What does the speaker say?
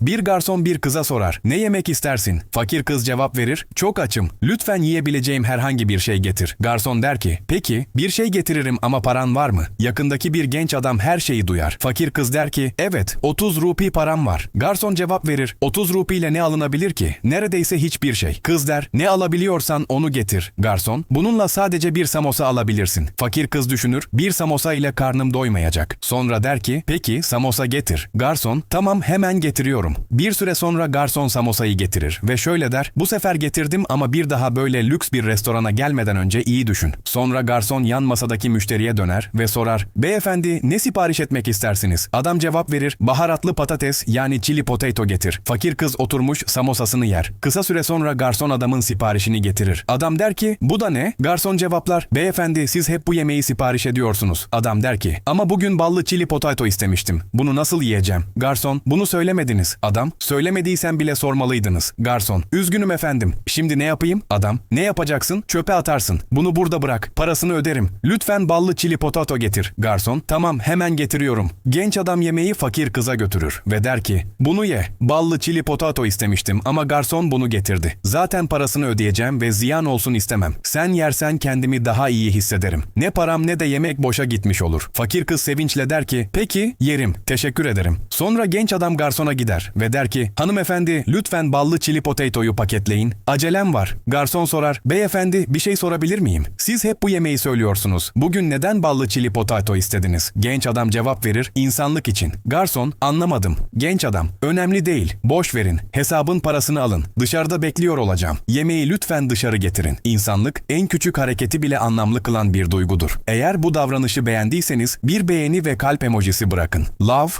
Bir garson bir kıza sorar. Ne yemek istersin? Fakir kız cevap verir. Çok açım. Lütfen yiyebileceğim herhangi bir şey getir. Garson der ki, peki bir şey getiririm ama paran var mı? Yakındaki bir genç adam her şeyi duyar. Fakir kız der ki, evet 30 rupi param var. Garson cevap verir. 30 rupi ile ne alınabilir ki? Neredeyse hiçbir şey. Kız der, ne alabiliyorsan onu getir. Garson, bununla sadece bir samosa alabilirsin. Fakir kız düşünür, bir samosa ile karnım doymayacak. Sonra der ki, peki samosa getir. Garson, tamam hemen getiriyorum. Bir süre sonra garson samosayı getirir ve şöyle der, bu sefer getirdim ama bir daha böyle lüks bir restorana gelmeden önce iyi düşün. Sonra garson yan masadaki müşteriye döner ve sorar, beyefendi ne sipariş etmek istersiniz? Adam cevap verir, baharatlı patates yani chili potato getir. Fakir kız oturmuş samosasını yer. Kısa süre sonra garson adamın siparişini getirir. Adam der ki, bu da ne? Garson cevaplar, beyefendi siz hep bu yemeği sipariş ediyorsunuz. Adam der ki, ama bugün ballı chili potato istemiştim. Bunu nasıl yiyeceğim? Garson, bunu söylemediniz. Adam, söylemediysen bile sormalıydınız. Garson, üzgünüm efendim. Şimdi ne yapayım? Adam, ne yapacaksın? Çöpe atarsın. Bunu burada bırak. Parasını öderim. Lütfen ballı chili potato getir. Garson, tamam hemen getiriyorum. Genç adam yemeği fakir kıza götürür ve der ki, bunu ye. Ballı chili potato istemiştim ama garson bunu getirdi. Zaten parasını ödeyeceğim ve ziyan olsun istemem. Sen yersen kendimi daha iyi hissederim. Ne param ne de yemek boşa gitmiş olur. Fakir kız sevinçle der ki, peki yerim, teşekkür ederim. Sonra genç adam garsona gider ve der ki, hanımefendi lütfen ballı chili potato'yu paketleyin. Acelem var. Garson sorar, beyefendi bir şey sorabilir miyim? Siz hep bu yemeği söylüyorsunuz. Bugün neden ballı chili potato istediniz? Genç adam cevap verir, insanlık için. Garson, anlamadım. Genç adam, önemli değil. Boş verin. Hesabın parasını alın. Dışarıda bekliyor olacağım. Yemeği lütfen dışarı getirin. İnsanlık en küçük hareketi bile anlamlı kılan bir duygudur. Eğer bu davranışı beğendiyseniz bir beğeni ve kalp emojisi bırakın. Love